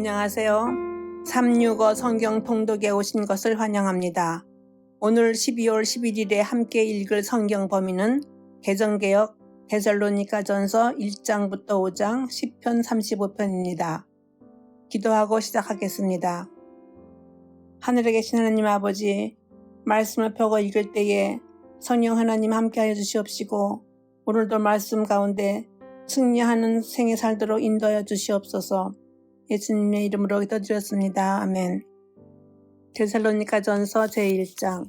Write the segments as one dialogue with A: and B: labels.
A: 안녕하세요. 365 성경 통독에 오신 것을 환영합니다. 오늘 12월 11일에 함께 읽을 성경 범위는 개정개혁 데살로니가 전서 1장부터 5장 10편 35편입니다. 기도하고 시작하겠습니다. 하늘에 계신 하나님 아버지, 말씀을 펴고 읽을 때에 성령 하나님 함께하여 주시옵시고 오늘도 말씀 가운데 승리하는 생애 살도록 인도하여 주시옵소서. 예수님의 이름으로 기도드렸습니다. 아멘. 데살로니가 전서 제1장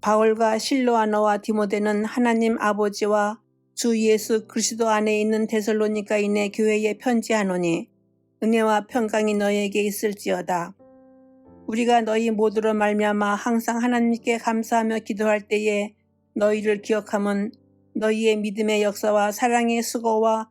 A: 바울과 실로아너와 디모데는 하나님 아버지와 주 예수 그리스도 안에 있는 데살로니가인의 교회에 편지하노니 은혜와 평강이 너희에게 있을지어다. 우리가 너희 모두로 말미암아 항상 하나님께 감사하며 기도할 때에 너희를 기억함은 너희의 믿음의 역사와 사랑의 수고와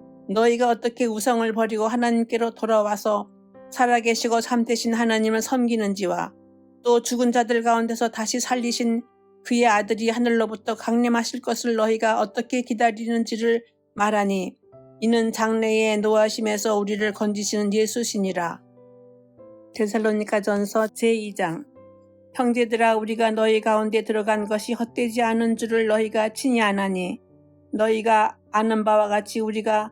A: 너희가 어떻게 우성을 버리고 하나님께로 돌아와서 살아계시고 참되신 하나님을 섬기는지와 또 죽은 자들 가운데서 다시 살리신 그의 아들이 하늘로부터 강림하실 것을 너희가 어떻게 기다리는지를 말하니 이는 장래의 노하심에서 우리를 건지시는 예수시니라. 데살로니가 전서 제2장 형제들아 우리가 너희 가운데 들어간 것이 헛되지 않은 줄을 너희가 친히 아나니 너희가 아는 바와 같이 우리가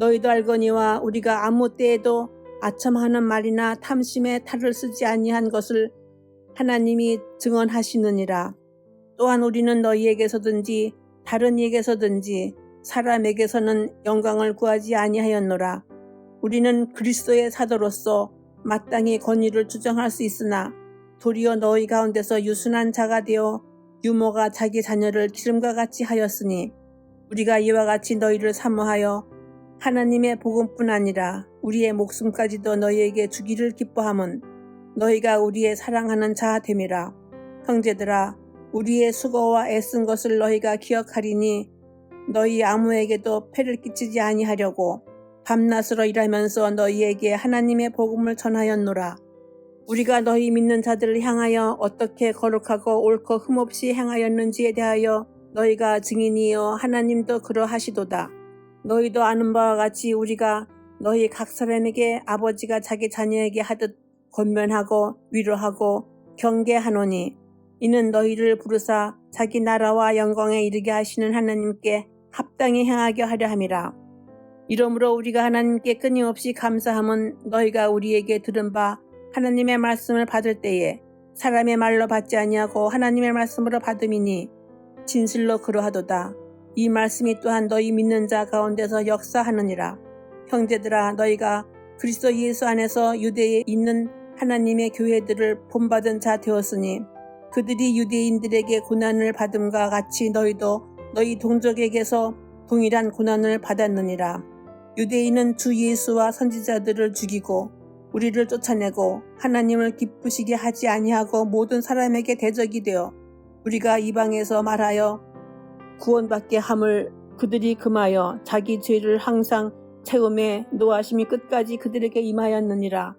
A: 너희도 알거니와 우리가 아무 때에도 아첨하는 말이나 탐심에 탈을 쓰지 아니한 것을 하나님이 증언하시느니라. 또한 우리는 너희에게서든지 다른 이에게서든지 사람에게서는 영광을 구하지 아니하였노라. 우리는 그리스도의 사도로서 마땅히 권위를 주장할 수 있으나 도리어 너희 가운데서 유순한 자가 되어 유모가 자기 자녀를 기름과 같이 하였으니 우리가 이와 같이 너희를 사모하여 하나님의 복음뿐 아니라 우리의 목숨까지도 너희에게 주기를 기뻐함은 너희가 우리의 사랑하는 자 됨이라. 형제들아 우리의 수고와 애쓴 것을 너희가 기억하리니 너희 아무에게도 폐를 끼치지 아니하려고 밤낮으로 일하면서 너희에게 하나님의 복음을 전하였노라. 우리가 너희 믿는 자들을 향하여 어떻게 거룩하고 옳고 흠없이 행하였는지에 대하여 너희가 증인이여 하나님도 그러하시도다. 너희도 아는 바와 같이 우리가 너희 각 사람에게 아버지가 자기 자녀에게 하듯 권면하고 위로하고 경계하노니 이는 너희를 부르사 자기 나라와 영광에 이르게 하시는 하나님께 합당히 행하게 하려 함이라. 이러므로 우리가 하나님께 끊임없이 감사함은 너희가 우리에게 들은 바 하나님의 말씀을 받을 때에 사람의 말로 받지 아니하고 하나님의 말씀으로 받음이니 진실로 그러하도다. 이 말씀이 또한 너희 믿는 자 가운데서 역사하느니라. 형제들아 너희가 그리스도 예수 안에서 유대에 있는 하나님의 교회들을 본받은 자 되었으니 그들이 유대인들에게 고난을 받음과 같이 너희도 너희 동족에게서 동일한 고난을 받았느니라. 유대인은 주 예수와 선지자들을 죽이고 우리를 쫓아내고 하나님을 기쁘시게 하지 아니하고 모든 사람에게 대적이 되어 우리가 이방에서 말하여 구원받게 함을 그들이 금하여 자기 죄를 항상 채움에 노하심이 끝까지 그들에게 임하였느니라.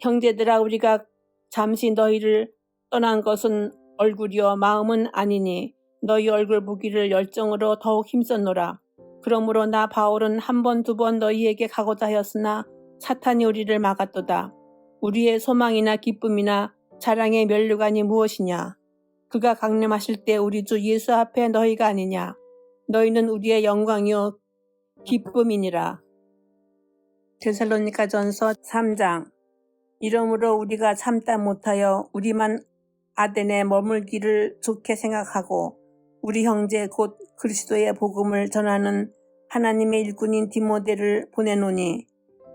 A: 형제들아 우리가 잠시 너희를 떠난 것은 얼굴이요 마음은 아니니 너희 얼굴 보기를 열정으로 더욱 힘썼노라. 그러므로 나 바울은 한 번두번 너희에게 가고자 하였으나 사탄이 우리를 막았도다. 우리의 소망이나 기쁨이나 자랑의 면류관이 무엇이냐? 그가 강림하실 때 우리 주 예수 앞에 너희가 아니냐? 너희는 우리의 영광이요 기쁨이니라. 데살로니가전서 3장 이러므로 우리가 참다 못하여 우리만 아덴에 머물기를 좋게 생각하고 우리 형제 곧 그리스도의 복음을 전하는 하나님의 일꾼인 디모데를 보내노니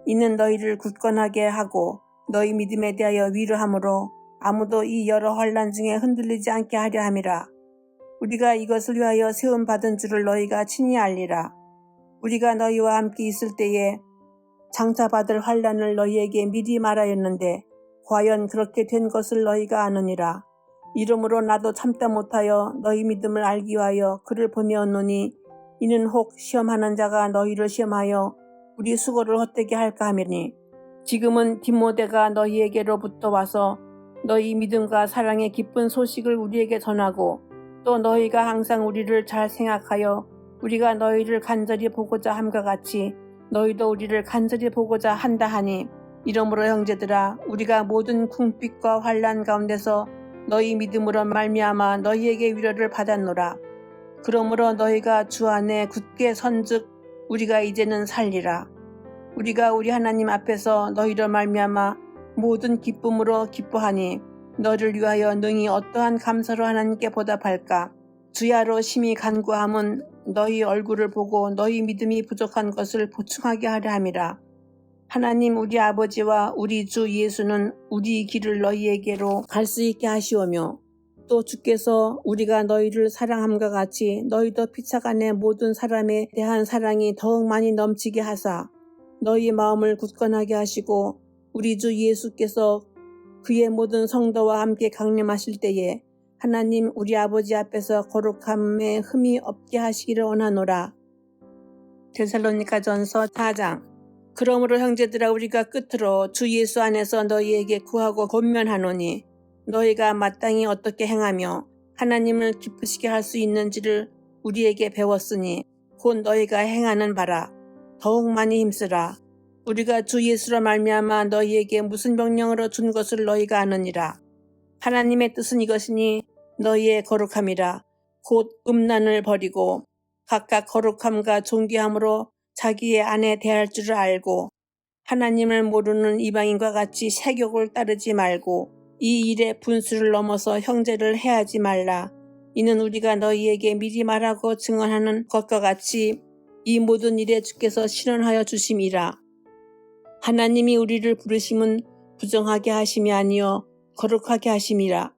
A: 이는 너희를 굳건하게 하고 너희 믿음에 대하여 위로함으로 아무도 이 여러 환란 중에 흔들리지 않게 하려 함이라. 우리가 이것을 위하여 세움 받은 줄을 너희가 친히 알리라. 우리가 너희와 함께 있을 때에 장차 받을 환란을 너희에게 미리 말하였는데 과연 그렇게 된 것을 너희가 아느니라. 이러므로 나도 참다 못하여 너희 믿음을 알기 위하여 그를 보내었노니 이는 혹 시험하는 자가 너희를 시험하여 우리 수고를 헛되게 할까 하매니 지금은 디모데가 너희에게로부터 와서 너희 믿음과 사랑의 기쁜 소식을 우리에게 전하고 또 너희가 항상 우리를 잘 생각하여 우리가 너희를 간절히 보고자 함과 같이 너희도 우리를 간절히 보고자 한다 하니 이러므로 형제들아 우리가 모든 궁핍과 환란 가운데서 너희 믿음으로 말미암아 너희에게 위로를 받았노라. 그러므로 너희가 주 안에 굳게 선즉 우리가 이제는 살리라. 우리가 우리 하나님 앞에서 너희로 말미암아 모든 기쁨으로 기뻐하니 너를 위하여 능히 어떠한 감사로 하나님께 보답할까 주야로 심히 간구함은 너희 얼굴을 보고 너희 믿음이 부족한 것을 보충하게 하려 함이라. 하나님 우리 아버지와 우리 주 예수는 우리 길을 너희에게로 갈 수 있게 하시오며 또 주께서 우리가 너희를 사랑함과 같이 너희도 피차간의 모든 사람에 대한 사랑이 더욱 많이 넘치게 하사 너희 마음을 굳건하게 하시고 우리 주 예수께서 그의 모든 성도와 함께 강림하실 때에 하나님 우리 아버지 앞에서 거룩함에 흠이 없게 하시기를 원하노라. 데살로니가 전서 4장. 그러므로 형제들아 우리가 끝으로 주 예수 안에서 너희에게 구하고 권면하노니 너희가 마땅히 어떻게 행하며 하나님을 기쁘시게 할 수 있는지를 우리에게 배웠으니 곧 너희가 행하는 바라. 더욱 많이 힘쓰라 우리가 주 예수로 말미암아 너희에게 무슨 명령으로 준 것을 너희가 아느니라 하나님의 뜻은 이것이니 너희의 거룩함이라 곧 음란을 버리고 각각 거룩함과 존귀함으로 자기의 아내 대할 줄을 알고 하나님을 모르는 이방인과 같이 세욕을 따르지 말고 이 일의 분수를 넘어서 형제를 해하지 말라. 이는 우리가 너희에게 미리 말하고 증언하는 것과 같이 이 모든 일에 주께서 실현하여 주심이라. 하나님이 우리를 부르심은 부정하게 하심이 아니요 거룩하게 하심이라.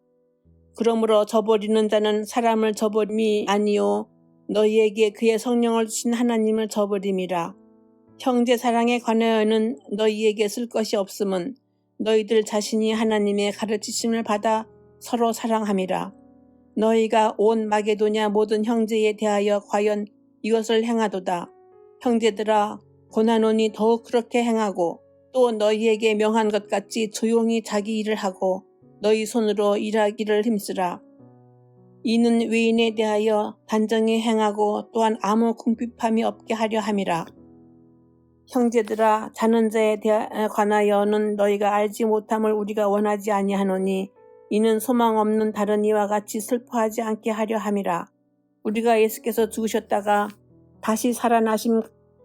A: 그러므로 저버리는 자는 사람을 저버림이 아니요 너희에게 그의 성령을 주신 하나님을 저버림이라. 형제 사랑에 관하여는 너희에게 쓸 것이 없음은 너희들 자신이 하나님의 가르치심을 받아 서로 사랑함이라. 너희가 온 마게도냐 모든 형제에 대하여 과연 이것을 행하도다. 형제들아 고난원이 더욱 그렇게 행하고 또 너희에게 명한 것 같이 조용히 자기 일을 하고 너희 손으로 일하기를 힘쓰라. 이는 외인에 대하여 단정히 행하고 또한 아무 궁핍함이 없게 하려 함이라. 형제들아 자는 자에 관하여는 너희가 알지 못함을 우리가 원하지 아니하노니 이는 소망 없는 다른 이와 같이 슬퍼하지 않게 하려 함이라. 우리가 예수께서 죽으셨다가 다시 살아나심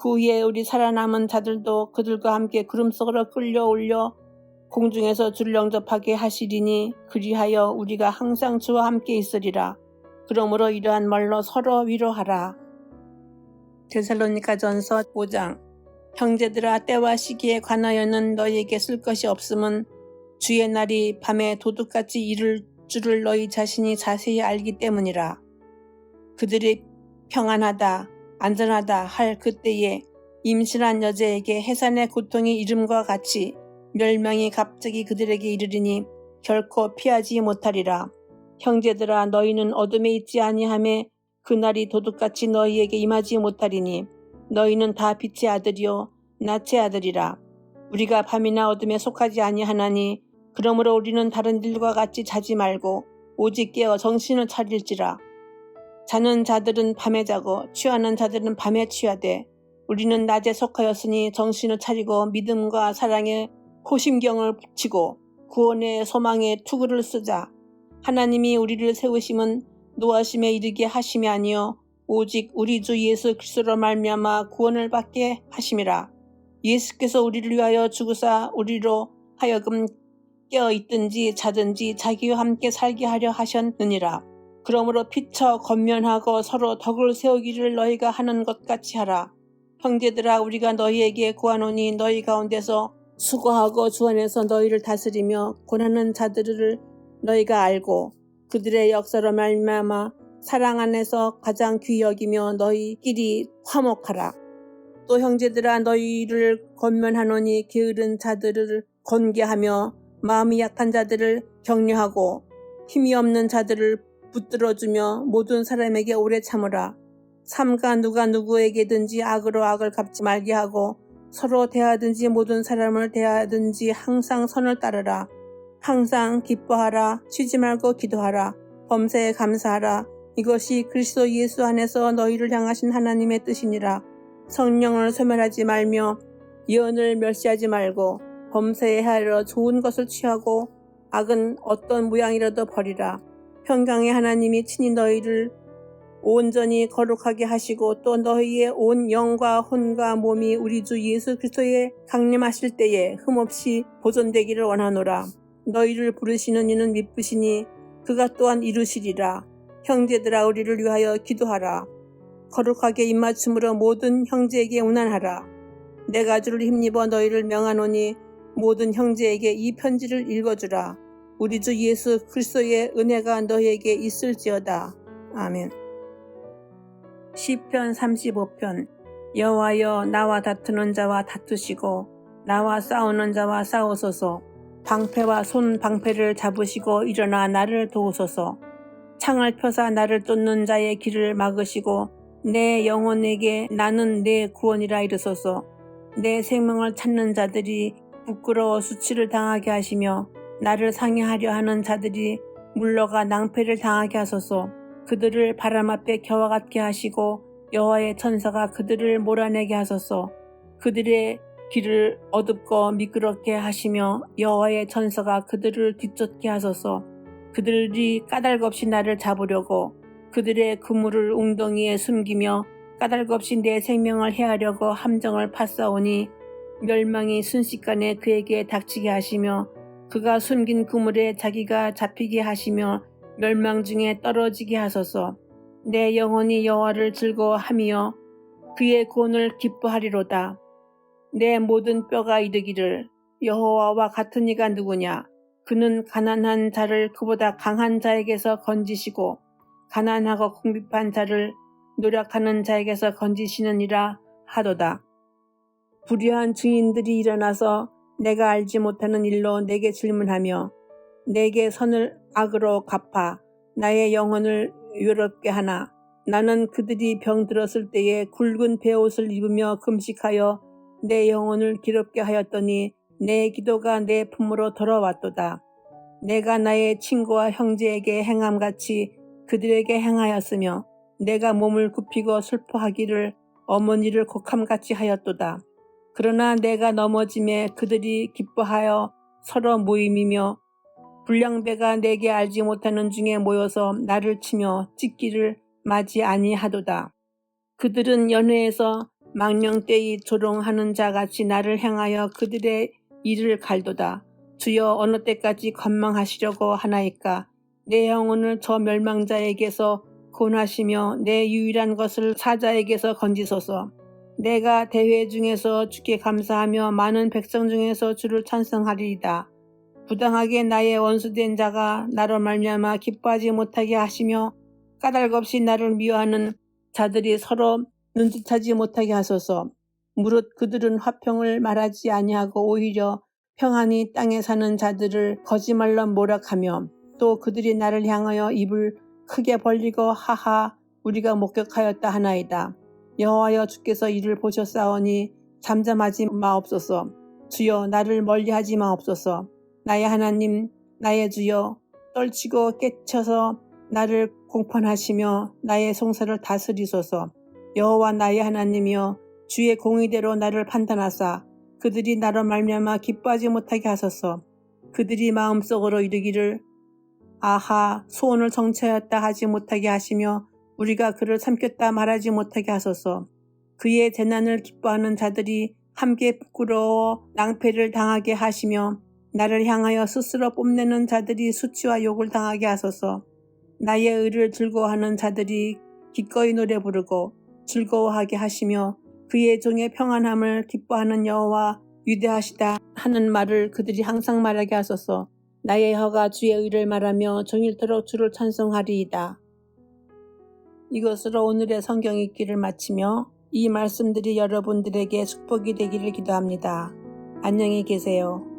A: 그 후에 우리 살아남은 자들도 그들과 함께 구름 속으로 끌려 올려 공중에서 줄 영접하게 하시리니 그리하여 우리가 항상 주와 함께 있으리라. 그러므로 이러한 말로 서로 위로하라. 데살로니가 전서 5장 형제들아 때와 시기에 관하여는 너희에게 쓸 것이 없음은 주의 날이 밤에 도둑같이 이를 줄을 너희 자신이 자세히 알기 때문이라. 그들이 평안하다, 안전하다 할 그때에 임신한 여자에게 해산의 고통이 이름과 같이 멸망이 갑자기 그들에게 이르리니 결코 피하지 못하리라. 형제들아 너희는 어둠에 있지 아니함에 그날이 도둑같이 너희에게 임하지 못하리니 너희는 다 빛의 아들이요 낯의 아들이라. 우리가 밤이나 어둠에 속하지 아니하나니 그러므로 우리는 다른 일과 같이 자지 말고 오직 깨어 정신을 차릴지라. 자는 자들은 밤에 자고 취하는 자들은 밤에 취하되 우리는 낮에 속하였으니 정신을 차리고 믿음과 사랑에 호심경을 붙이고 구원의 소망에 투구를 쓰자. 하나님이 우리를 세우심은 노하심에 이르게 하심이 아니요 오직 우리 주 예수 그리스도로 말미암아 구원을 받게 하심이라. 예수께서 우리를 위하여 죽으사 우리로 하여금 깨어 있든지 자든지 자기와 함께 살게 하려 하셨느니라. 그러므로 피처 건면하고 서로 덕을 세우기를 너희가 하는 것 같이 하라. 형제들아 우리가 너희에게 구하노니 너희 가운데서 수고하고 주 안에서 너희를 다스리며 고난하는 자들을 너희가 알고 그들의 역사로 말미암아 사랑 안에서 가장 귀히 여기며 너희끼리 화목하라. 또 형제들아 너희를 권면하노니 게으른 자들을 권계하며 마음이 약한 자들을 격려하고 힘이 없는 자들을 붙들어주며 모든 사람에게 오래 참으라. 삼가 누가 누구에게든지 악으로 악을 갚지 말게 하고 서로 대하든지 모든 사람을 대하든지 항상 선을 따르라. 항상 기뻐하라. 쉬지 말고 기도하라. 범사에 감사하라. 이것이 그리스도 예수 안에서 너희를 향하신 하나님의 뜻이니라. 성령을 소멸하지 말며 예언을 멸시하지 말고 범사에 하려 좋은 것을 취하고 악은 어떤 모양이라도 버리라. 평강의 하나님이 친히 너희를 온전히 거룩하게 하시고 또 너희의 온 영과 혼과 몸이 우리 주 예수 그리스도에 강림하실 때에 흠없이 보존되기를 원하노라. 너희를 부르시는 이는 미쁘시니 그가 또한 이루시리라. 형제들아 우리를 위하여 기도하라. 거룩하게 입맞춤으로 모든 형제에게 운한하라. 내가 주를 힘입어 너희를 명하노니 모든 형제에게 이 편지를 읽어주라. 우리 주 예수 그리스도의 은혜가 너희에게 있을지어다. 아멘. 시편 35편 여호와여 나와 다투는 자와 다투시고 나와 싸우는 자와 싸우소서 방패와 손 방패를 잡으시고 일어나 나를 도우소서 창을 펴사 나를 쫓는 자의 길을 막으시고 내 영혼에게 나는 내 구원이라 이르소서 내 생명을 찾는 자들이 부끄러워 수치를 당하게 하시며 나를 상해하려 하는 자들이 물러가 낭패를 당하게 하소서. 그들을 바람 앞에 겨와 같게 하시고 여호와의 천사가 그들을 몰아내게 하소서. 그들의 길을 어둡고 미끄럽게 하시며 여호와의 천사가 그들을 뒤쫓게 하소서. 그들이 까닭없이 나를 잡으려고 그들의 그물을 웅덩이에 숨기며 까닭없이 내 생명을 해하려고 함정을 파싸오니 멸망이 순식간에 그에게 닥치게 하시며 그가 숨긴 그물에 자기가 잡히게 하시며 멸망 중에 떨어지게 하소서. 내 영혼이 여호와를 즐거워하며 그의 구원을 기뻐하리로다. 내 모든 뼈가 이르기를 여호와와 같은 이가 누구냐? 그는 가난한 자를 그보다 강한 자에게서 건지시고 가난하고 궁핍한 자를 노력하는 자에게서 건지시느니라 하도다. 불의한 증인들이 일어나서 내가 알지 못하는 일로 내게 질문하며 내게 선을 악으로 갚아 나의 영혼을 외롭게 하나 나는 그들이 병들었을 때에 굵은 베옷을 입으며 금식하여 내 영혼을 기롭게 하였더니 내 기도가 내 품으로 돌아왔도다. 내가 나의 친구와 형제에게 행함같이 그들에게 행하였으며 내가 몸을 굽히고 슬퍼하기를 어머니를 곡함같이 하였도다. 그러나 내가 넘어짐에 그들이 기뻐하여 서로 모임이며 불량배가 내게 알지 못하는 중에 모여서 나를 치며 찢기를 맞이 아니하도다. 그들은 연회에서 망령되이 조롱하는 자같이 나를 향하여 그들의 일을 갈도다. 주여 어느 때까지 건망하시려고 하나이까 내 영혼을 저 멸망자에게서 권하시며 내 유일한 것을 사자에게서 건지소서. 내가 대회 중에서 주께 감사하며 많은 백성 중에서 주를 찬성하리이다. 부당하게 나의 원수된 자가 나로 말미암아 기뻐하지 못하게 하시며 까닭 없이 나를 미워하는 자들이 서로 눈짓하지 못하게 하소서. 무릇 그들은 화평을 말하지 아니하고 오히려 평안히 땅에 사는 자들을 거짓말로 모락하며 또 그들이 나를 향하여 입을 크게 벌리고 하하 우리가 목격하였다 하나이다. 여호와여 주께서 이를 보셨사오니 잠잠하지 마옵소서. 주여 나를 멀리하지 마옵소서. 나의 하나님 나의 주여 떨치고 깨쳐서 나를 공판하시며 나의 송사를 다스리소서. 여호와 나의 하나님이여 주의 공의대로 나를 판단하사 그들이 나로 말미암아 기뻐하지 못하게 하소서. 그들이 마음속으로 이르기를 아하 소원을 성취하였다 하지 못하게 하시며 우리가 그를 삼켰다 말하지 못하게 하소서. 그의 재난을 기뻐하는 자들이 함께 부끄러워 낭패를 당하게 하시며 나를 향하여 스스로 뽐내는 자들이 수치와 욕을 당하게 하소서. 나의 의를 즐거워하는 자들이 기꺼이 노래 부르고 즐거워하게 하시며 그의 종의 평안함을 기뻐하는 여호와 위대하시다 하는 말을 그들이 항상 말하게 하소서. 나의 혀가 주의 의를 말하며 종일토록 주를 찬송하리이다. 이것으로 오늘의 성경 읽기를 마치며 이 말씀들이 여러분들에게 축복이 되기를 기도합니다. 안녕히 계세요.